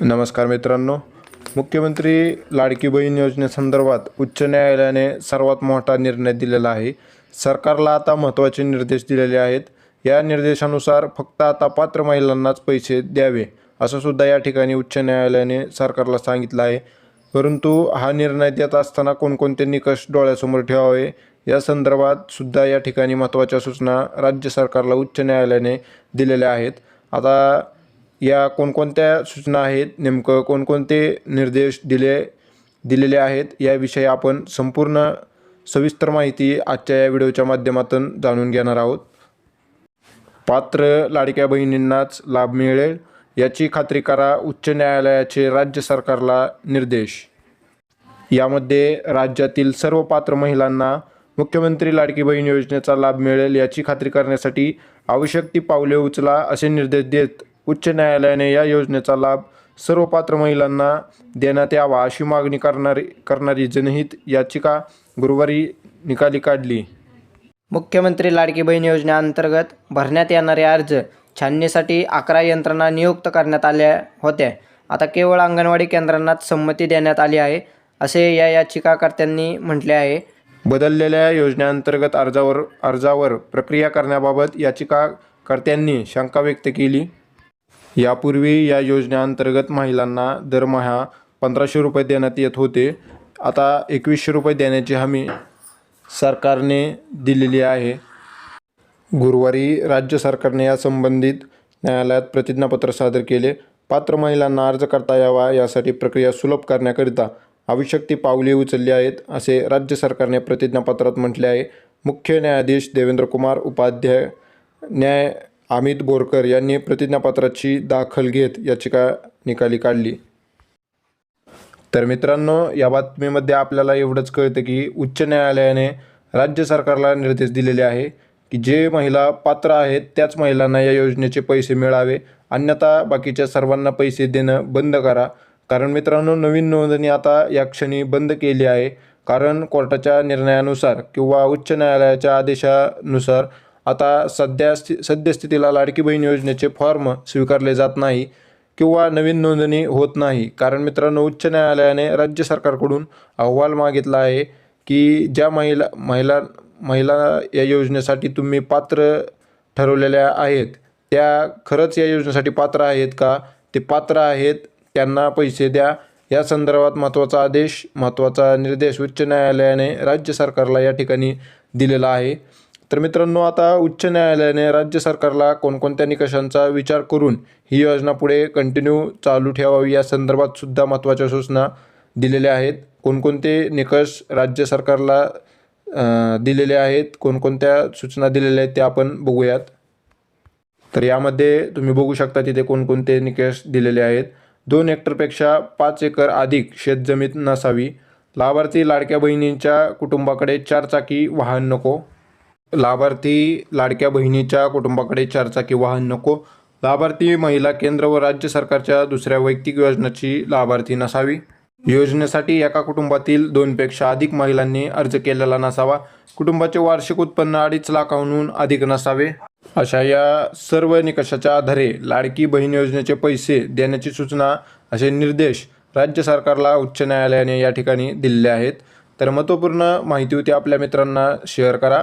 नमस्कार मित्रांनो. मुख्यमंत्री लाडकी बहीण योजनेसंदर्भात उच्च न्यायालयाने सर्वात मोठा निर्णय दिलेला आहे. सरकारला आता महत्त्वाचे निर्देश दिलेले आहेत. या निर्देशानुसार फक्त आता पात्र महिलांनाच पैसे द्यावे असं सुद्धा या ठिकाणी उच्च न्यायालयाने सरकारला सांगितलं आहे. परंतु हा निर्णय देत असताना कोणकोणते निकष डोळ्यासमोर ठेवावे या संदर्भात सुद्धा या ठिकाणी महत्त्वाच्या सूचना राज्य सरकारला उच्च न्यायालयाने दिलेल्या आहेत. आता या कोणकोणत्या सूचना आहेत नेमकं कोणकोणते निर्देश दिले दिलेले आहेत याविषयी आपण संपूर्ण सविस्तर माहिती आजच्या या व्हिडिओच्या माध्यमातून जाणून घेणार आहोत. पात्र लाडक्या बहिणींनाच लाभ मिळेल याची खात्री करा उच्च न्यायालयाचे राज्य सरकारला निर्देश. यामध्ये राज्यातील सर्व पात्र महिलांना मुख्यमंत्री लाडकी बहीण योजनेचा लाभ मिळेल याची खात्री करण्यासाठी आवश्यक ती पावले उचला असे निर्देश देत उच्च न्यायालयाने या योजनेचा लाभ सर्व पात्र महिलांना देण्यात यावा अशी मागणी करणारी करणारी जनहित याचिका गुरुवारी निकाली काढली. मुख्यमंत्री लाडकी बहीण योजनेअंतर्गत भरण्यात येणारे अर्ज छाननीसाठी अकरा यंत्रणा नियुक्त करण्यात आल्या होत्या. आता केवळ अंगणवाडी केंद्रांनाच संमती देण्यात आली आहे असे या याचिकाकर्त्यांनी म्हटले आहे. बदललेल्या योजनेअंतर्गत अर्जावर अर्जावर प्रक्रिया करण्याबाबत याचिकाकर्त्यांनी शंका व्यक्त केली. यापूर्वी या योजनेअंतर्गत महिलांना दरमहा पंधराशे रुपये देण्यात येत होते. आता एकवीसशे रुपये देण्याची हमी सरकारने दिलेली आहे. गुरुवारी राज्य सरकारने या संबंधित न्यायालयात प्रतिज्ञापत्र सादर केले. पात्र महिलांना अर्ज करता यावा यासाठी प्रक्रिया सुलभ करण्याकरिता आवश्यक ती पावले उचलली आहेत असे राज्य सरकारने प्रतिज्ञापत्रात म्हटले आहे. मुख्य न्यायाधीश देवेंद्र कुमार उपाध्याय न्याय अमित बोरकर यांनी प्रतिज्ञापत्राची दाखल घेत याचिका निकाली काढली. तर मित्रांनो या बातमीमध्ये आपल्याला एवढंच कळतं की उच्च न्यायालयाने राज्य सरकारला निर्देश दिलेले आहे की जे महिला पात्र आहेत त्याच महिलांना या योजनेचे पैसे मिळावे. अन्यथा बाकीच्या सर्वांना पैसे देणं बंद करा. कारण मित्रांनो नवीन नोंदणी आता या क्षणी बंद केली आहे. कारण कोर्टाच्या निर्णयानुसार किंवा उच्च न्यायालयाच्या आदेशानुसार आता सध्या स्थि सद्यस्थितीला लाडकी बहीण योजनेचे फॉर्म स्वीकारले जात नाही किंवा नवीन नोंदणी होत नाही. कारण मित्रांनो उच्च न्यायालयाने राज्य सरकारकडून अहवाल मागितला आहे की ज्या महिला महिला महिला या योजनेसाठी तुम्ही पात्र ठरवलेल्या आहेत त्या खरंच या योजनेसाठी पात्र आहेत का? ते पात्र आहेत त्यांना पैसे द्या. या संदर्भात महत्त्वाचा आदेश महत्त्वाचा निर्देश उच्च न्यायालयाने राज्य सरकारला या ठिकाणी दिलेला आहे. तर मित्रांनो आता उच्च न्यायालयाने राज्य सरकारला कोणकोणत्या निकषांचा विचार करून ही योजना पुढे कंटिन्यू चालू ठेवावी या संदर्भात सुद्धा महत्त्वाच्या सूचना दिलेल्या आहेत. कोणकोणते निकष राज्य सरकारला दिलेले आहेत कोणकोणत्या सूचना दिलेल्या आहेत त्या आपण बघूयात. तर यामध्ये तुम्ही बघू शकता तिथे कोणकोणते निकष दिलेले आहेत. दोन हेक्टरपेक्षा पाच एकर अधिक शेतजमीन नसावी. लाभार्थी लाडक्या बहिणींच्या कुटुंबाकडे चारचाकी वाहन नको. लाभार्थी लाडक्या बहिणीच्या कुटुंबाकडे चारचाकी वाहन नको. लाभार्थी महिला केंद्र व राज्य सरकारच्या दुसऱ्या वैयक्तिक योजनेची लाभार्थी नसावी. योजनेसाठी एका कुटुंबातील दोनपेक्षा अधिक महिलांनी अर्ज केलेला नसावा. कुटुंबाचे वार्षिक उत्पन्न अडीच लाखांहून अधिक नसावे. अशा या सर्व निकषाच्या आधारे लाडकी बहीण योजनेचे पैसे देण्याची सूचना असे निर्देश राज्य सरकारला उच्च न्यायालयाने या ठिकाणी दिलेले आहेत. तर महत्त्वपूर्ण माहिती होती आपल्या मित्रांना शेअर करा.